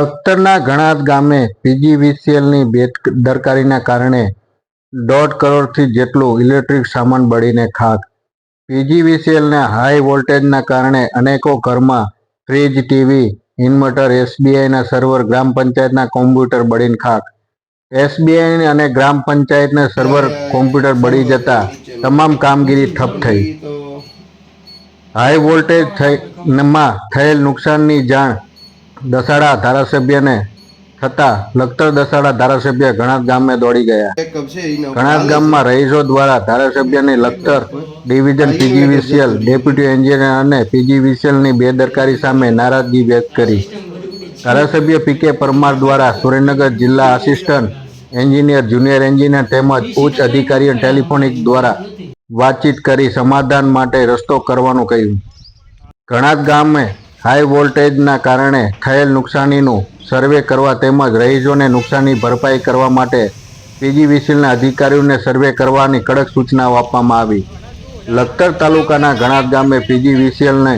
લખતરના ઘણાદ ગામે પીજીવીસીએલની બેદરકારીના કારણે દોઢ કરોડથી જેટલું ઇલેક્ટ્રિક સામાન બળીને ખાક. પીજીવીસીએલના હાઈ વોલ્ટેજના કારણે અનેકો ઘરમાં ફ્રીજ, ટીવી, ઇન્વર્ટર એસબીઆઈના સર્વર, ગ્રામ પંચાયતના કોમ્પ્યુટર બળીને ખાક. એસબીઆઈ અને ગ્રામ પંચાયતના સર્વર, કોમ્પ્યુટર બળી જતા તમામ કામગીરી ઠપ થઈ. હાઈ વોલ્ટેજ થયેલ નુકસાનની જાણ દસાડા ધારાસભ્યને થતા લખતર દસાડા ધારાસભ્ય ઘણા ગામે દોડી ગયા. ઘણા ગામમાં રહીશો દ્વારા ધારાસભ્યની Lakhtar division PGVCL deputy engineer અને પીજીવીસીએલની બેદરકારી સામે નારાજગી વ્યક્ત કરી. ધારાસભ્ય પી કે પરમાર દ્વારા સુરેન્દ્રનગર જિલ્લા આસિસ્ટન્ટ એન્જિનિયર જુનિયર એન્જિનિયર તેમજ ઉચ્ચ અધિકારીઓ ટેલિફોનિક દ્વારા વાતચીત કરી સમાધાન માટે રસ્તો કરવાનું કહ્યું. ઘણા ગામે હાઈ વોલ્ટેજના કારણે થયેલ નુકસાનીનું સર્વે કરવા તેમજ રહીશોને નુકસાની ભરપાઈ કરવા માટે પીજીવીસીલના અધિકારીઓને સર્વે કરવાની કડક સૂચનાઓ આપવામાં આવી. લખતર તાલુકાના ઘણા ગામે પીજીવીસીએલને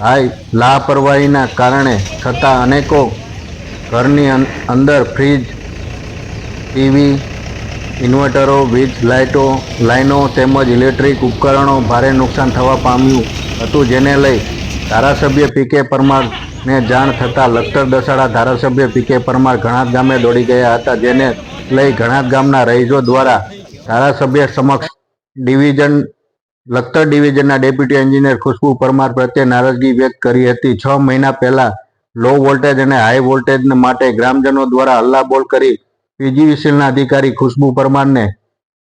હાઈ લાપરવાહીના કારણે થતા અનેકો ઘરની અંદર ફ્રીજ, ટીવી, ઇન્વર્ટરો, વીજ લાઇટો, લાઇનો તેમજ ઇલેક્ટ્રિક ઉપકરણો ભારે નુકસાન થવા પામ્યું હતું, જેને લઈ ધારાસભ્ય પી કે પરમારને જાણ થતાં લખતર દસાડા ધારાસભ્ય પી કે પરમાર ઘણા ગામે દોડી ગયા હતા, જેને લઈ ઘણા ગામના રહીશો દ્વારા ધારાસભ્ય સમક્ષ ડિવિઝન, લખતર ડિવિઝનના ડેપ્યુટી એન્જિનિયર ખુશ્બુ પરમાર પ્રત્યે નારાજગી વ્યક્ત કરી હતી. છ મહિના પહેલા લો વોલ્ટેજ અને હાઈ વોલ્ટેજ માટે ગ્રામજનો દ્વારા હલ્લાબોલ કરી પીજીવીસીલના અધિકારી ખુશ્બુ પરમારને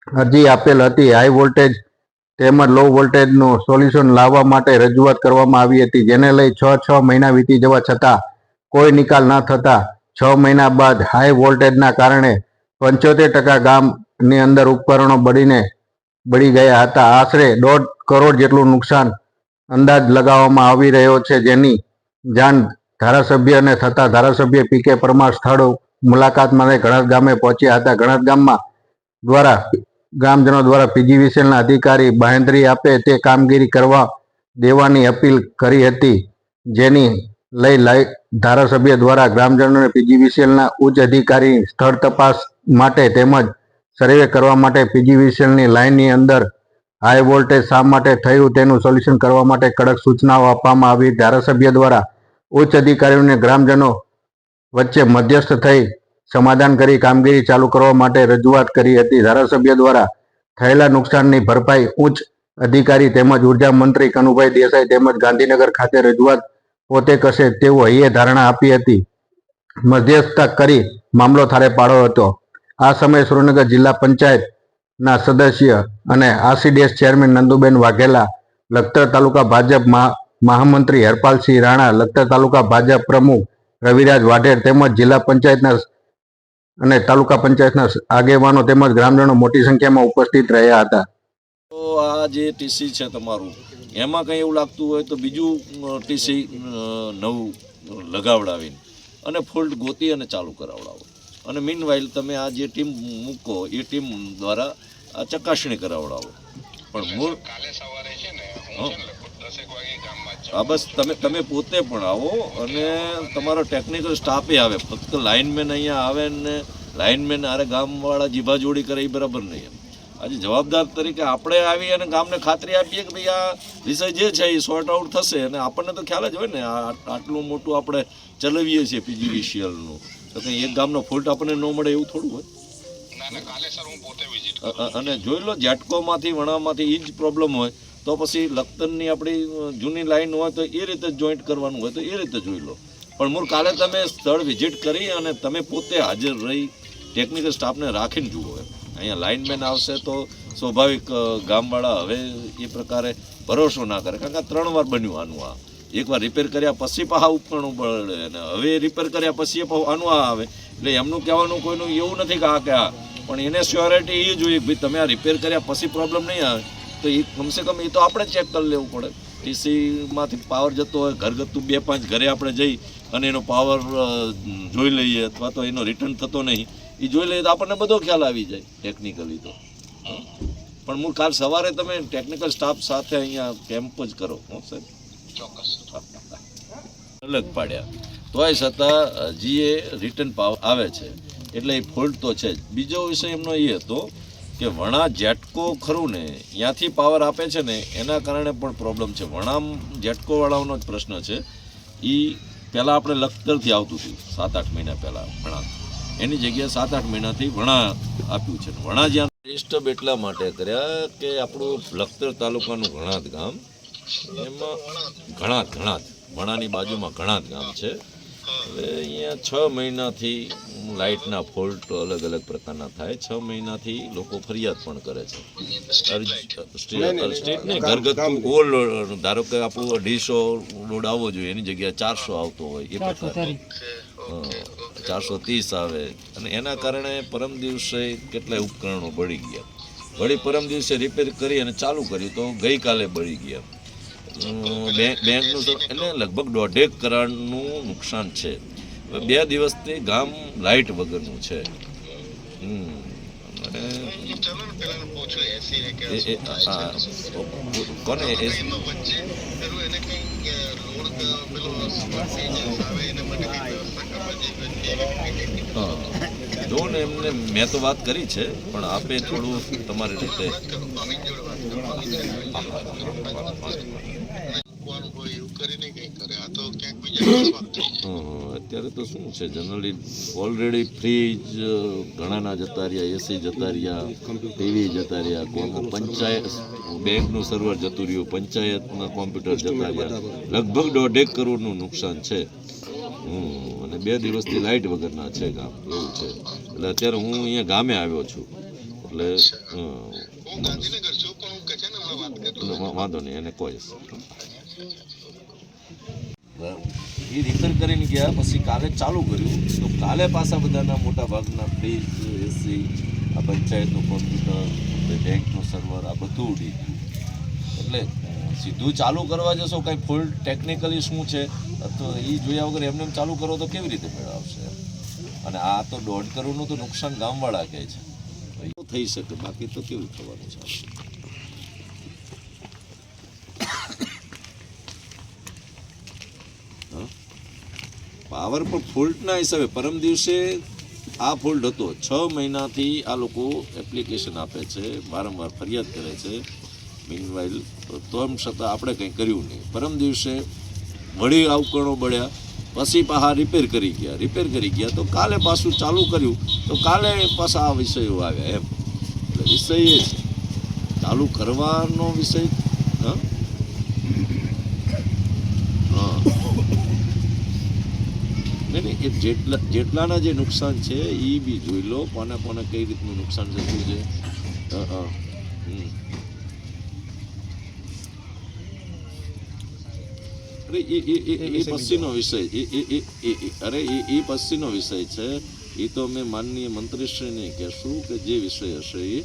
અરજી આપેલ હતી. હાઈ વોલ્ટેજ તેમજ લો વોલ્ટેજનું સોલ્યુશન લાવવા માટે રજૂઆત કરવામાં આવી હતી. જેને લઈ છ છ મહિના વીતી જવા છતાં કોઈ નિકાલ ન થતા છ મહિના બાદ હાઈ વોલ્ટેજના કારણે પંચોતેર ટકા ગામની અંદર ઉપકરણો બળીને બળી ગયા હતા. આશરે દોઢ કરોડ જેટલું નુકસાન અંદાજ લગાવવામાં આવી રહ્યો છે. જેની જાણ ધારાસભ્યને થતા ધારાસભ્ય પી કે પરમાર સ્થળ મુલાકાત માટે ઘણાદ ગામે પહોંચ્યા હતા. ઘણાદ ગામમાં દ્વારા ગ્રામજનો દ્વારા પીજીવીસીએલના અધિકારી બાહેંધરી આપે તે કામગીરી કરવા દેવાની અપીલ કરી હતી, જેની લઈ ધારાસભ્ય દ્વારા ગ્રામજનોને પીજીવીસીએલના ઉચ્ચ અધિકારી સ્થળ તપાસ માટે તેમજ સર્વે કરવા માટે પીજીવીસીએલની લાઇનની અંદર હાઈ વોલ્ટેજ શા માટે થયું તેનું સોલ્યુશન કરવા માટે કડક સૂચનાઓ આપવામાં આવી. ધારાસભ્ય દ્વારા ઉચ્ચ અધિકારીઓને ગ્રામજનો વચ્ચે મધ્યસ્થ થઈ સમાધાન કરી, કામગીરી ચાલુ કરવા માટે રજૂઆત કરી હતી. ધારાસભ્ય દ્વારા થયેલા નુકસાનની ભરપાઈ ઉચ્ચ અધિકારી તેમજ ઊર્જા મંત્રી કનુભાઈ દેસાઈ તેમજ ગાંધીનગર ખાતે રજૂઆત પોતે કરશે તેવું હૈયે ધારણા આપી હતી. મધ્યસ્થતા કરી મામલો થારે પાડ્યો હતો. આ સમયે સુરેન્દ્રનગર જિલ્લા પંચાયતના સદસ્ય અને આરસીડીએસ ચેરમેન નંદુબેન વાઘેલા, લખતર તાલુકા ભાજપ મહા- મહામંત્રી હરપાલસિંહ રાણા, લખતર તાલુકા ભાજપ પ્રમુખ રવિરાજ વાઢેર તેમજ જિલ્લા પંચાયતના અને તાલુકા પંચાયતના આગેવાનો તેમજ ગ્રામજનો મોટી સંખ્યામાં ઉપસ્થિત રહ્યા હતા. તો આ જે ટીસી છે તમારું એમાં કંઈ એવું લાગતું હોય તો બીજું ટીસી નવું લગાવડાવીને અને ફોલ્ટ ગોતી અને ચાલુ કરાવડાવો. અને મીનવાઇલ તમે આ જે ટીમ મૂકો એ ટીમ દ્વારા આ ચકાસણી કરાવડાવો. પણ મૂળ હં. હા બસ તમે તમે પોતે પણ આવો અને તમારો ટેકનિકલ સ્ટાફે આવે. ફક્ત લાઇનમેન અહીંયા આવે ને લાઇનમેન આરે ગામવાળા જીભાજોડી કરે એ બરાબર નહીં એમ. આજે જવાબદાર તરીકે આપણે આવી અને ગામને ખાતરી આપીએ કે ભાઈ આ વિષય જે છે એ સોર્ટ આઉટ થશે અને આપણને તો ખ્યાલ જ હોય ને આ આટલું મોટું આપણે ચલાવીએ છીએ પીજીવીસીએલનું. તો કંઈ એક ગામનો ફોલ્ટ આપણને ન મળે એવું થોડું હોય? અને જોઈ લો જેટકોમાંથી વણામાંથી એ જ પ્રોબ્લેમ હોય. તો પછી લખતરની આપણી જૂની લાઈન હોય તો એ રીતે જોઈન્ટ કરવાનું હોય તો એ રીતે જોઈ લો. પણ મૂળ કાલે તમે સ્થળ વિઝિટ કરી અને તમે પોતે હાજર રહી ટેકનિકલ સ્ટાફને રાખીને જુઓ એમ. અહીંયા લાઇનમેન આવશે તો સ્વાભાવિક ગામવાળા હવે એ પ્રકારે ભરોસો ના કરે. કારણ કે ત્રણ વાર બન્યું આનું આ. એકવાર રિપેર કર્યા પછી પણ આ ઉપકરણ બળે અને હવે રિપેર કર્યા પછી પાછું આનું આ આવે. એટલે એમનું કહેવાનું કોઈનું એવું નથી કે આ કે આ. પણ એને સ્યોરિટી એ જોઈએ કે ભાઈ તમે આ રિપેર કર્યા પછી પ્રોબ્લેમ નહીં આવે. તો એ કમસે કમ એ તો આપણે ચેક કરી લેવું પડે. ટીસીમાંથી પાવર જતો હોય ઘરગથ્થુ બે પાંચ ઘરે આપણે જઈ અને એનો પાવર જોઈ લઈએ અથવા તો એનો રિટર્ન થતો નહીં એ જોઈ લઈએ તો આપણને બધો ખ્યાલ આવી જાય ટેકનિકલી તો. પણ હું કાલ સવારે તમે ટેકનિકલ સ્ટાફ સાથે અહીંયા કેમ્પ જ કરો હું સાહેબ. અલગ પાડ્યા. તોય છતાં હજી એ રિટર્ન પાવ આવે છે. એટલે એ ફોલ્ટ તો છે જ. બીજો વિષય એમનો એ હતો કે વણા જેટકો ખરું ને ત્યાંથી પાવર આપે છે ને, એના કારણે પણ પ્રોબ્લેમ છે. વણામ જેટકોવાળાઓનો જ પ્રશ્ન છે. એ પહેલાં આપણે લખતરથી આવતું હતું સાત આઠ મહિના પહેલાં વણા. એની જગ્યાએ સાત આઠ મહિનાથી વણા આપ્યું છે. વણા જ્યાં ડિસ્ટર્બ એટલા માટે કર્યા કે આપણું લખતર તાલુકાનું ઘણાત ગામ, એમાં ઘણાત ઘણાત વણાની બાજુમાં ઘણાત ગામ છે. હવે અહીંયા છ મહિનાથી લાઇટના ફોલ્ટ અલગ અલગ પ્રકારના થાય. છ મહિનાથી લોકો ફરિયાદ પણ કરે છે. સ્ટેટને સ્ટેટ સ્ટેટ ઘરગથ્થુ ઓલ ધારો કે આપણું અઢીસો લોડ આવવો જોઈએ એની જગ્યાએ ચારસો આવતો હોય એ પ્રકારનો. ચારસો ત્રીસ આવે. અને એના કારણે પરમ દિવસે કેટલાય ઉપકરણો બળી ગયા. વળી પરમ દિવસે રિપેર કરી અને ચાલુ કર્યું તો ગઈકાલે બળી ગયા. બેંક બેંકનું તો એટલે લગભગ દોઢેક કરોડનું નુકસાન છે. બે દિવસથી ગામ લાઇટ વગરનું છે. કોને એ- ને એમને, મેં તો વાત કરી છે, પણ આપે થોડું તમારી રીતે. હં, અત્યારે તો શું છે જનરલી ઓલરેડી ફ્રીજ ઘણાના જતા રહ્યા એસી જતા રહ્યા ટીવી જતા રહ્યા પંચાયત બેંકનું સર્વર જતું રહ્યું પંચાયતના કોમ્પ્યુટર જતા રહ્યા. લગભગ દોઢેક કરોડનું નુકસાન છે. હમ અને બે દિવસથી લાઇટ વગરના છે ગામ એવું છે. એટલે અત્યારે હું અહીંયા ગામે આવ્યો છું. એટલે વાંધો નહીં એને કહીશ એ રિપેર કરીને ગયા, પછી કાલે ચાલુ કર્યું. તો કાલે પાછા બધાના મોટા ભાગના ફ્રીજ એસી આ પંચાયતનું કોમ્પ્યુટર બેંકનું સર્વર આ બધું ઉડી ગયું. એટલે સીધું ચાલુ કરવા જશો, કાંઈ ફોલ્ટ ટેકનિકલી શું છે? તો એ જોયા વગર એમને એમ ચાલુ કરો તો કેવી રીતે મેળવશે અને આ તો દોઢ કરોડનું તો નુકસાન ગામવાળા કહે છે. થઈ શકે, બાકી તો કેવું થવાનું છે? પાવર પર ફોલ્ટના હિસાબે. પરમ દિવસે આ ફોલ્ટ હતો. છ મહિનાથી આ લોકો એપ્લિકેશન આપે છે, વારંવાર ફરિયાદ કરે છે. મીનવાઇલ તો છતાં આપણે કંઈ કર્યું નહીં. પરમ દિવસે વળી આવકણો બળ્યા. પછી પાછા રિપેર કરી ગયા. રિપેર કરી ગયા તો કાલે પાછું ચાલુ કર્યું. તો કાલે પાછા આ વિષયો આવ્યા એમ. એટલે વિષય એ છે. ચાલુ કરવાનો વિષય હા હા નહીં એ જેટલા જેટલાના જે નુકસાન છે એ બી જોઈ લો કોને કોને કઈ રીતનું નુકસાન થતું છે. અરે એ એ એ એ વિષય એ એ અરે એ એ પછીનો વિષય છે. એ તો અમે માનનીય મંત્રીશ્રીને કહેશું કે જે વિષય હશે એ.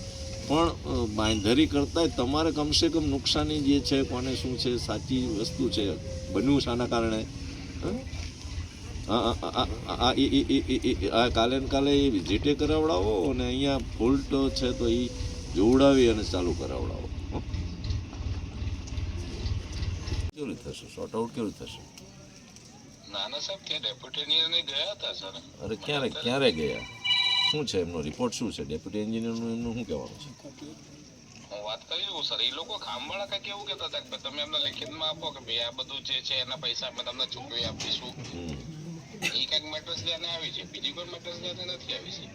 પણ બાંધરી કરતાં તમારે કમસે કમ નુકસાની જે છે કોને શું છે સાચી વસ્તુ છે બન્યું શાના કારણે? હા? આ કાલે ને કાલે એ વિઝિટે કરાવડાવો અને અહીંયા ફોલ્ટ છે તો એ જોવડાવી અને ચાલુ કરાવડાવો. કેવું રીતે થશે? શોર્ટ આઉટ કેવી રીતે થશે અરે ક્યારે ક્યારે ગયા? શું છે એમનો રિપોર્ટ શું છે? ડેપ્યુટી એન્જિનિયરનું એમનું શું કહેવાનું છે? હું વાત કરી દઉં સર એ લોકો કામવાળા કંઈક એવું કહેતા હતા કે તમે અમને લેખિતમાં આપો કે ભાઈ આ બધું જે છે એના પૈસા અમે તમને ચૂકવી આપીશું. હમ. એ કંઈક આવી છે બીજી કોઈ મેટર્સ નથી આવી છે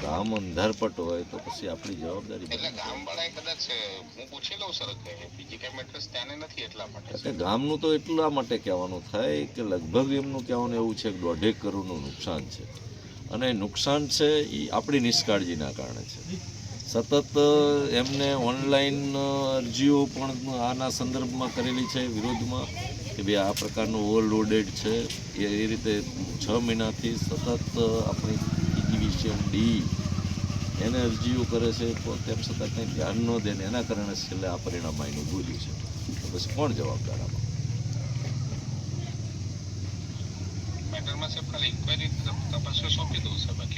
કામ અંધારપટ હોય તો પછી આપણી જવાબદારી બને. એટલે ગામવાળાએ કદાચ હું પૂછી લઉં સર બીજી કઈ મેટર્સ ત્યાંને નથી એટલા માટે એટલે ગામનું તો એટલા માટે કહેવાનું થાય કે લગભગ એમનું કહેવાનું એવું છે કે દોઢેક કરોડનું નુકસાન છે અને નુકસાન છે એ આપણી નિષ્કાળજીના કારણે છે સતત એમને ઓનલાઈન અરજીઓ પણ આના સંદર્ભમાં કરેલી છે, વિરોધમાં, કે ભાઈ આ પ્રકારનું ઓવરલોડેડ છે. એ એ રીતે છ મહિનાથી સતત આપણી ઇજિવિશિયન ડી એને અરજીઓ કરે છે, પણ તેમ છતાં કંઈ ધ્યાન ન દે ને એના કારણે છેલ્લે આ પરિણામ આવીને ભૂલ્યું છે. તો પછી કોણ જવાબદાર આમાં? મેટરમાં સાહેબ, ખાલી ઇન્કવાયરી તપાસવા સોંપી દઉં સાહેબ?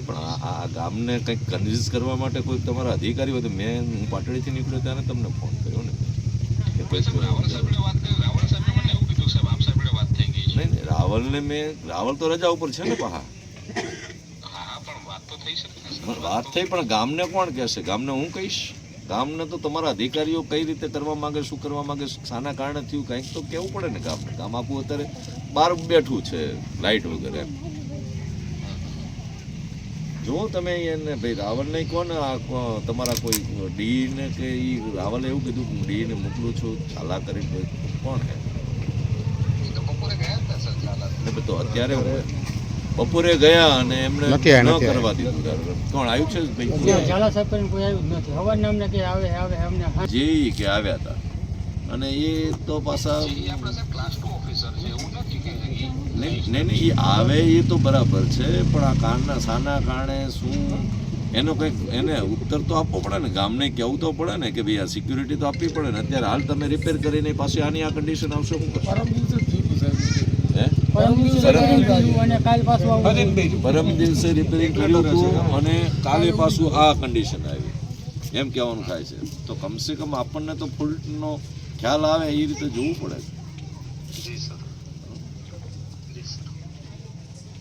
પણ આ ગામને કંઈક કન્વિન્સ કરવા માટે કોઈ તમારા અધિકારી હોય તો મેં હું પાટડીથી નીકળ્યો ત્યારે તમને ફોન કર્યો ને. નહીં. નહીં, રાવલને મેં રાવલ તો રજા ઉપર છે ને પહા હા હા પણ વાત તો થઈ શકે પણ વાત થઈ પણ ગામને કોણ કહેશે? ગામને હું કહીશ? ગામને તો તમારા અધિકારીઓ કઈ રીતે કરવા માંગે શું કરવા માંગે શાના કારણે થયું કંઈક તો કહેવું પડે ને ગામને. ગામ આખું અત્યારે બહાર બેઠું છે લાઇટ વગેરે. એમ જો તમે એને ભાઈ રાવણને આ તમારા કોઈ ડી ને કે એ રાવલે એવું કીધું કે ડી ને મોકલું છું ચાલા કરીને કોણ હે તો બપોરે ગયા હતા સર ચાલા. અત્યારે બપોરે ગયા અને એમને ન કરવા દીધું. કોણ આવ્યું છે ભાઈ? ચાલા સાહેબ કોઈ આવ્યું જ નથી. હવાને અમને કે આવે આવે અમને હા જે કે આવ્યા હતા. અને એ તો પાછા એ આપણે સાહેબ ક્લાસ ટુ ઓફિસર છે એવું નથી કે ઈ- નહીં નહીં નહીં, એ આવે એ તો બરાબર છે પણ આ કારના સાના કારણે શું? એનો કંઈક એને ઉત્તર તો આપવો પડે ને. ગામને કહેવું તો પડે ને કે ભાઈ આ સિક્યુરિટી તો આપવી પડે ને. અત્યારે હાલ તમે રિપેર કરીને પાછી આની આ કન્ડિશન આવશે શું પરમ દિવસે રિપેરિંગ કર્યું અને કાલ પાછું આવું પરમ દિવસે રિપેરિંગ કર્યું હતું. અને કાલે પાછું આ કન્ડિશન આવી. એમ કહેવાનું થાય છે. તો કમસે કમ આપણને તો ફૂલનો ખ્યાલ આવે એ રીતે જોવું પડે. જી સર જી સર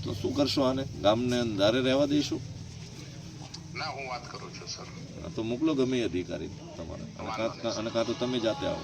તો શું કરશો આને? ગામને અંધારે રહેવા દઈશું ના હું વાત કરું છું સર. તો મોકલો ગમે અધિકારી તમારે. અને કાં તો તમે જાતે આવો.